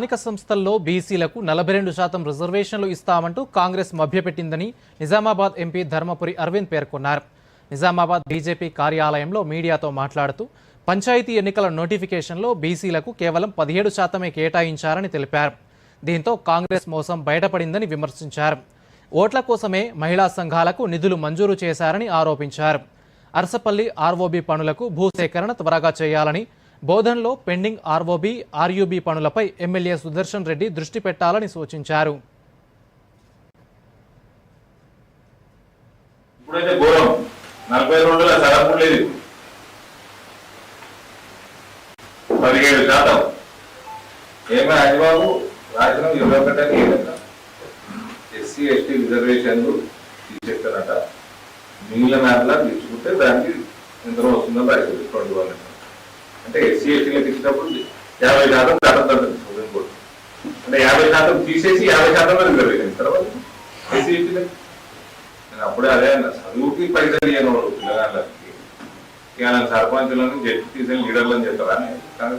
స్థానిక సంస్థల్లో బీసీలకు నలభై రెండు శాతం రిజర్వేషన్లు ఇస్తామంటూ కాంగ్రెస్ మభ్యపెట్టిందని నిజామాబాద్ ఎంపీ ధర్మపురి అరవింద్ పేర్కొన్నారు. నిజామాబాద్ బీజేపీ కార్యాలయంలో మీడియాతో మాట్లాడుతూ పంచాయతీ ఎన్నికల నోటిఫికేషన్లో బీసీలకు కేవలం పదిహేడు శాతమే కేటాయించారని తెలిపారు. దీంతో కాంగ్రెస్ మోసం బయటపడిందని విమర్శించారు. ఓట్ల కోసమే మహిళా సంఘాలకు నిధులు మంజూరు చేశారని ఆరోపించారు. అరసపల్లి ఆర్ఓబీ పనులకు భూసేకరణ త్వరగా చేయాలని బోధన్లో పెండింగ్ ఆర్ఓబి ఆర్యూబీ పనులపై ఎమ్మెల్యే సుదర్శన్ రెడ్డి దృష్టి పెట్టాలని సూచించారు. ఇప్పుడైతే ఘోరం. నలభై లేదు. పదిహేడు శాతం. రాసిన ఇరవై ఒకటి ఎస్సీ ఎస్టీ రిజర్వేషన్లు తీసేస్తారట. మిగిలిన మ్యాప్లా తీసుకుంటే దానికి ఎంత వస్తుందో బయట ట్వంటీ అంటే ఎస్సీ ఎస్టీలకు ఇచ్చినప్పుడు యాభై శాతం దాటదండి సుప్రీంకోర్టు అంటే యాభై శాతం తీసేసి యాభై శాతం రిజర్వేషన్ తర్వాత ఎస్సీ ఎస్టీలకు నేను అప్పుడే అదే అన్న చదువుకి పైసలు ఇవ్వను పిల్లగాళ్ళకి ఇక సర్పంచులను జడ్పీ తీసిన లీడర్లను చెప్తారా? అని